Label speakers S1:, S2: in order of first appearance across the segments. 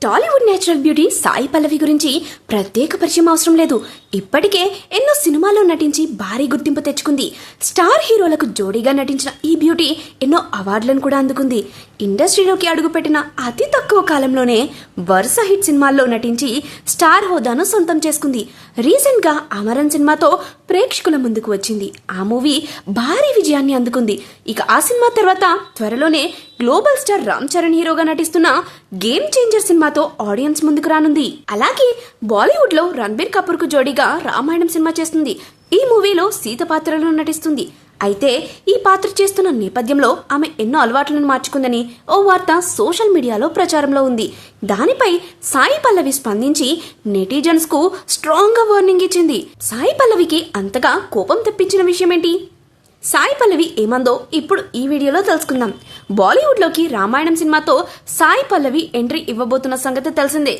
S1: Tollywood natural beauty Sai Pallavi గురించి ప్రత్యేక పరిచయం అవసరం లేదు. ఇప్పటికే ఎన్నో సినిమాల్లో నటించి భారీ గుర్తింపు తెచ్చుకుంది. స్టార్ హీరోలకు జోడీగా నటించిన ఈ బ్యూటీ ఎన్నో అవార్డులను కూడా అందుకుంది. ఇండస్ట్రీలోకి అడుగుపెట్టిన అతి తక్కువ కాలంలోనే వరుస హిట్ సినిమాల్లో నటించి స్టార్ హోదాను సొంతం చేసుకుంది. రీసెంట్గా అమరన్ సినిమాతో ప్రేక్షకుల ముందుకు వచ్చింది. ఆ మూవీ భారీ విజయాన్ని అందుకుంది. ఇక ఆ సినిమా తర్వాత త్వరలోనే గ్లోబల్ స్టార్ రామ్ చరణ్ హీరోగా నటిస్తున్న గేమ్ చేంజర్ సినిమాతో ఆడియన్స్ ముందుకు రానుంది. అలాగే బాలీవుడ్లో రణబీర్ కపూర్కు జోడీగా రామాయణం సినిమా చేస్తుంది. ఈ మూవీలో సీత పాత్రలో నటిస్తుంది. అయితే ఈ పాత్ర చేస్తున్న నేపథ్యంలో ఆమె ఎన్నో అలవాట్లను మార్చుకుందని ఓ వార్త సోషల్ మీడియాలో ప్రచారంలో ఉంది. దానిపై సాయి పల్లవి స్పందించి నెటిజన్స్కు స్ట్రాంగ్గా వార్నింగ్ ఇచ్చింది. సాయి పల్లవికి అంతగా కోపం తెప్పించిన విషయం ఏంటి సాయి పల్లవి ఏమందో ఇప్పుడు ఈ వీడియోలో తెలుసుకుందాం. బాలీవుడ్లోకి రామాయణం సినిమాతో సాయి పల్లవి ఎంట్రీ ఇవ్వబోతున్న సంగతి తెలిసిందే.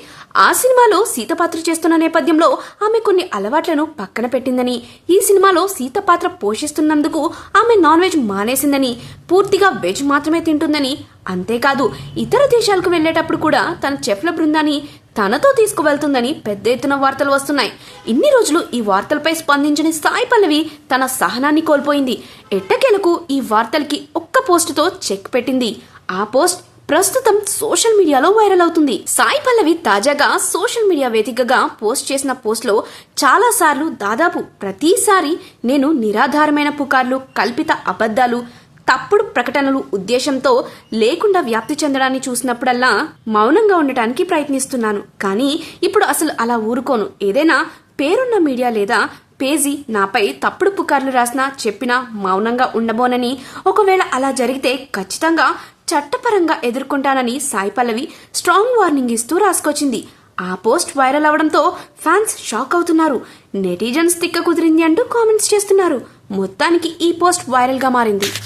S1: ఆ సినిమాలో సీత పాత్ర చేస్తున్న నేపథ్యంలో ఆమె కొన్ని అలవాట్లను పక్కన పెట్టిందని ఈ సినిమాలో సీత పాత్ర పోషిస్తున్నందుకు ఆమె నాన్ వెజ్ మానేసిందని పూర్తిగా వెజ్ మాత్రమే తింటుందని అంతేకాదు ఇతర దేశాలకు వెళ్ళేటప్పుడు కూడా తన చెఫ్ల బృందాన్ని తనతో తీసుకువెళ్తుందని పెద్ద ఎత్తున వార్తలు వస్తున్నాయి. ఇన్ని రోజులు ఈ వార్తలపై స్పందించిన సాయి పల్లవి తన సహనాన్ని కోల్పోయింది. ఎట్టకేలకు ఈ వార్తలకి ఒక్క పోస్టుతో చెక్ పెట్టింది. ఆ పోస్ట్ ప్రస్తుతం సోషల్ మీడియాలో వైరల్ అవుతుంది. సాయి పల్లవి తాజాగా సోషల్ మీడియా వేదికగా పోస్ట్ చేసిన పోస్ట్లో చాలా సార్లు దాదాపు ప్రతిసారి నేను నిరాధారమైన పుకార్లు కల్పిత అబద్ధాలు తప్పుడు ప్రకటనలు ఉద్దేశంతో లేకుండా వ్యాప్తి చెందడాన్ని చూసినప్పుడల్లా మౌనంగా ఉండటానికి ప్రయత్నిస్తున్నాను. కానీ ఇప్పుడు అసలు అలా ఊరుకోను. ఏదైనా పేరున్న మీడియా లేదా పేజీ నాపై తప్పుడు పుకార్లు రాసినా చెప్పినా మౌనంగా ఉండబోనని ఒకవేళ అలా జరిగితే ఖచ్చితంగా చట్టపరంగా ఎదుర్కొంటానని సాయి పల్లవి స్ట్రాంగ్ వార్నింగ్ ఇస్తూ రాసుకొచ్చింది. ఆ పోస్ట్ వైరల్ అవడంతో ఫ్యాన్స్ షాక్ అవుతున్నారు. నెటిజన్స్ తిక్క కుదిరింది అంటూ కామెంట్స్ చేస్తున్నారు. మొత్తానికి ఈ పోస్ట్ వైరల్గా మారింది.